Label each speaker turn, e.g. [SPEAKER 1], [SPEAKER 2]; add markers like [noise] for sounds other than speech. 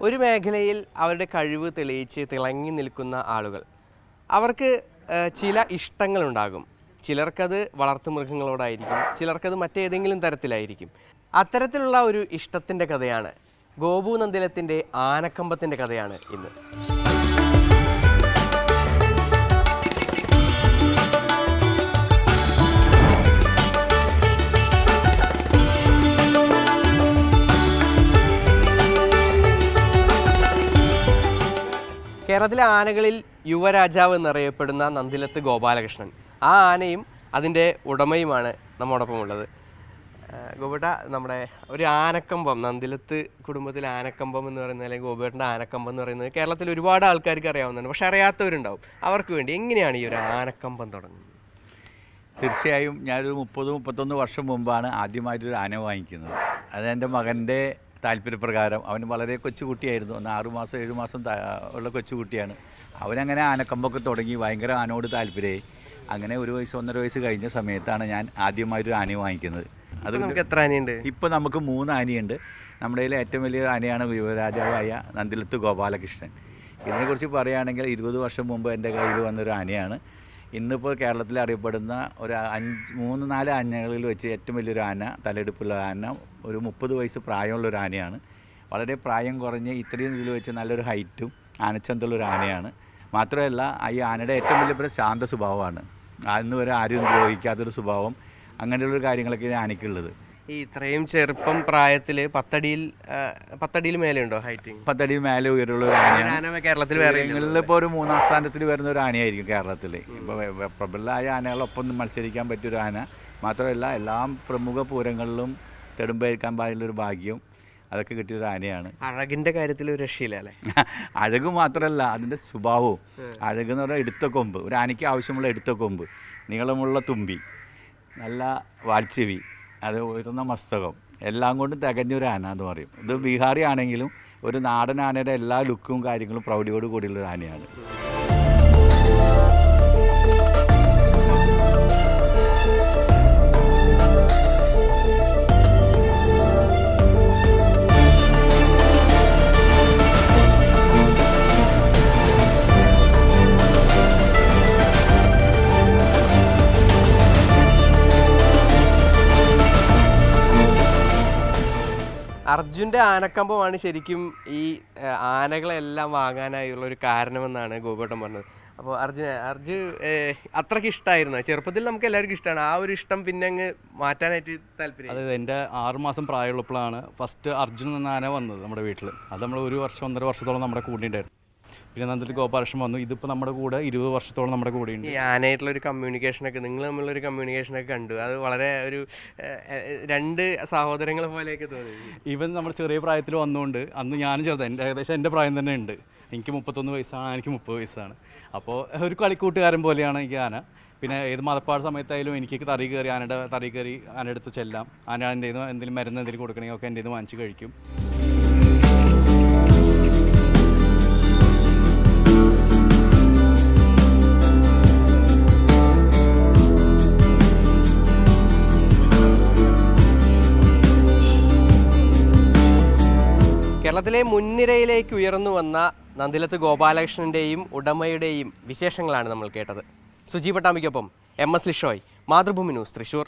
[SPEAKER 1] ഒരു മേഖലയിൽ അവരുടെ കഴിവ് തെളിയിച്ച് തിളങ്ങി നിൽക്കുന്ന ആളുകൾ. അവർക്ക് ചില ഇഷ്ടങ്ങളുണ്ടാകും. ചിലർക്കത് വളർത്തുമൃഗങ്ങളോടായിരിക്കും ചിലർക്കത് മറ്റേതെങ്കിലും തരത്തിലായിരിക്കും. അത്തരത്തിലുള്ള ഒരു ഇഷ്ടത്തിന്റെ കഥയാണ് ഗോപു നന്ദിലത്തിന്റെ ആനക്കമ്പത്തിന്റെ കഥയാണ് ഇന്ന്. കേരളത്തിലെ ആനകളിൽ യുവരാജാവ് എന്നറിയപ്പെടുന്ന നന്ദിലത്ത് ഗോപാലകൃഷ്ണൻ. ആ ആനയും അതിന്റെ ഉടമയുമാണ് നമ്മോടൊപ്പം ഉള്ളത് ഗോപേട്ട നമ്മുടെ ഒരു ആനക്കമ്പം നന്ദിലത്ത് കുടുംബത്തിലെ ആനക്കമ്പം എന്ന് പറയുന്നത് അല്ലെങ്കിൽ ഗോപേട്ടന്റെ ആനക്കമ്പം എന്ന് പറയുന്നത് കേരളത്തിൽ ഒരുപാട് ആൾക്കാർക്ക് അറിയാവുന്നതാണ്. പക്ഷെ അറിയാത്തവരുണ്ടാവും. അവർക്ക് വേണ്ടി എങ്ങനെയാണ് ഈ ഒരു ആനക്കമ്പം തുടങ്ങുന്നത്?
[SPEAKER 2] തീർച്ചയായും ഞാനൊരു മുപ്പത് മുപ്പത്തൊന്ന് വർഷം മുമ്പാണ് ആദ്യമായിട്ടൊരു ആന വാങ്ങിക്കുന്നത്. അത് എന്റെ മകന്റെ താല്പര്യപ്രകാരം അവൻ വളരെ കൊച്ചുകുട്ടിയായിരുന്നു. ഒന്ന് ആറുമാസം ഏഴു മാസം ഉള്ള കൊച്ചുകുട്ടിയാണ്. അവനങ്ങനെ ആനക്കമ്പൊക്കെ തുടങ്ങി ഭയങ്കര ആനോട് താല്പര്യമായി. അങ്ങനെ ഒരു വയസ്സ് ഒന്നര വയസ്സ് കഴിഞ്ഞ സമയത്താണ് ഞാൻ ആദ്യമായിട്ടൊരു ആന വാങ്ങിക്കുന്നത്. അത്
[SPEAKER 1] അത് നമുക്ക് എത്ര ആനയുണ്ട്?
[SPEAKER 2] ഇപ്പോൾ നമുക്ക് മൂന്ന് ആനയുണ്ട്. നമ്മുടെ കയ്യിൽ ഏറ്റവും വലിയ ആനയാണ് യുവരാജാവായ നന്ദിലത്ത് ഗോപാലകൃഷ്ണൻ. ഇതിനെക്കുറിച്ച് പറയുകയാണെങ്കിൽ ഇരുപത് വർഷം മുമ്പ് എന്റെ കയ്യിൽ വന്നൊരു ആനയാണ്. ഇന്നിപ്പോൾ കേരളത്തിൽ അറിയപ്പെടുന്ന ഒരു അഞ്ച് മൂന്ന് നാല് ആനകളിൽ വെച്ച് ഏറ്റവും വലിയൊരു ആന തലയെടുപ്പുള്ള ആന ഒരു മുപ്പത് വയസ്സ് പ്രായമുള്ള ഒരു ആനയാണ്. വളരെ പ്രായം കുറഞ്ഞ് ഇത്രയും ഇതിൽ വെച്ച് നല്ലൊരു ഹൈറ്റും ആനച്ചന്തുള്ള ഒരു ആനയാണ്. മാത്രമല്ല ഈ ആനയുടെ ഏറ്റവും വലിയ പ്രശ്നം ശാന്ത സ്വഭാവമാണ്. അന്ന് വരെ ആരും ദ്രോഹിക്കാത്തൊരു സ്വഭാവം അങ്ങനെയുള്ള കാര്യങ്ങളൊക്കെ ആനയ്ക്കുള്ളത്.
[SPEAKER 1] ഈ ഇത്രയും ചെറുപ്പം പ്രായത്തിൽ പത്തടിയിൽ പത്തടിയിൽ മേലെ ഉണ്ടോ ഹൈറ്റ്
[SPEAKER 2] പത്തടി മേലെ ഉയരമുള്ള ഒരു ആനയാണ്.
[SPEAKER 1] കേരളത്തിൽ.
[SPEAKER 2] ഇപ്പോൾ ഒരു മൂന്നാം സ്ഥാനത്തിൽ വരുന്ന ഒരു ആനയായിരിക്കും കേരളത്തിൽ ഇപ്പോൾ പ്രബലമായ ആനകളൊപ്പം മത്സരിക്കാൻ പറ്റിയൊരു ആന. മാത്രമല്ല എല്ലാ പ്രമുഖ പൂരങ്ങളിലും തെടുമ്പേൽക്കാൻ പാടില്ലൊരു ഭാഗ്യം. അതൊക്കെ കിട്ടിയൊരു ആനയാണ്.
[SPEAKER 1] അഴകിന്റെ കാര്യത്തിൽ ഒരു രക്ഷയില്ല അല്ലേ? [laughs]
[SPEAKER 2] അഴക് മാത്രമല്ല അതിന്റെ സ്വഭാവവും. അഴക് എന്ന് പറഞ്ഞാൽ എടുത്ത കൊമ്പ്. ഒരു ആനയ്ക്ക് ആവശ്യമുള്ള എടുത്ത കൊമ്പ്. നീളമുള്ള തുമ്പി. നല്ല വാൽച്ചെവി. അത് ഉയർന്ന മസ്തകം. എല്ലാം കൊണ്ടും തികഞ്ഞൊരു ആന എന്ന് പറയും. ഇത് ബീഹാറി ആണെങ്കിലും ഒരു നാടൻ ആനയുടെ എല്ലാ ലുക്കും കാര്യങ്ങളും പ്രൗഢിയോട് കൂടിയുള്ള ആനയാണ്.
[SPEAKER 1] അർജുന്റെ ആനക്കമ്പമാണ് ശരിക്കും ഈ ആനകളെല്ലാം വാങ്ങാനായുള്ള ഒരു കാരണമെന്നാണ് ഗോപേട്ടൻ പറഞ്ഞത്. അപ്പോൾ അർജുന അർജു അത്രയ്ക്ക് ഇഷ്ടമായിരുന്നു ചെറുപ്പത്തിൽ നമുക്ക് എല്ലാവർക്കും ഇഷ്ടമാണ് ആ ഒരു ഇഷ്ടം പിന്നെ അങ്ങ് മാറ്റാനായിട്ട് താല്പര്യം.
[SPEAKER 3] അതായത് എന്റെ ആറുമാസം പ്രായമുള്ളപ്പോഴാണ് ഫസ്റ്റ് അർജുൻ എന്ന ആന വന്നത് നമ്മുടെ വീട്ടിൽ അത് നമ്മൾ ഒരു വർഷം ഒന്നര വർഷത്തോളം നമ്മുടെ കൂടെ ഉണ്ടായിരുന്നു പിന്നെ നന്ദി ഗോപാലകൃഷ്ണൻ വന്നു. ഇതിപ്പോൾ നമ്മുടെ കൂടെ ഇരുപത് വർഷത്തോളം നമ്മുടെ കൂടെ ഉണ്ട്
[SPEAKER 1] ഈ ആനയായിട്ടുള്ള ഒരു കമ്മ്യൂണിക്കേഷനൊക്കെ നിങ്ങൾ തമ്മിലുള്ള ഒരു കമ്മ്യൂണിക്കേഷനൊക്കെ കണ്ടു. അത് വളരെ ഒരു രണ്ട് സഹോദരങ്ങളെ പോലെയൊക്കെ തോന്നി.
[SPEAKER 3] ഇവൻ നമ്മൾ ചെറിയ പ്രായത്തിൽ വന്നുകൊണ്ട് അന്ന് ഞാനും ചെറുത്. എന്റെ ഏകദേശം എന്റെ പ്രായം തന്നെ ഉണ്ട്. എനിക്ക് മുപ്പത്തൊന്ന് വയസ്സാണ് എനിക്ക് മുപ്പത് വയസ്സാണ്. അപ്പോൾ ഒരു കളിക്കൂട്ടുകാരൻ പോലെയാണ് എനിക്ക് ആന. പിന്നെ ഏത് മതപ്പാട് സമയത്തായാലും എനിക്ക് തറി കയറി ആനയുടെ തറി കയറി ആനയുടെ അടുത്ത് ചെല്ലാം. ആന എന്റെ എന്തെങ്കിലും മരുന്ന് എന്തെങ്കിലും കൊടുക്കണമെങ്കിൽ ഒക്കെ എന്റെ ഇത് വാങ്ങിച്ച് കഴിക്കും.
[SPEAKER 1] കേരളത്തിലെ മുൻനിരയിലേക്ക് ഉയർന്നു വന്ന നന്ദിലത്ത് ഗോപാലകൃഷ്ണന്റെയും ഉടമയുടെയും വിശേഷങ്ങളാണ് നമ്മൾ കേട്ടത്. Suji പട്ടാമ്പിക്കൊപ്പം M S Lishoy Mathrubhumi news Thrissur.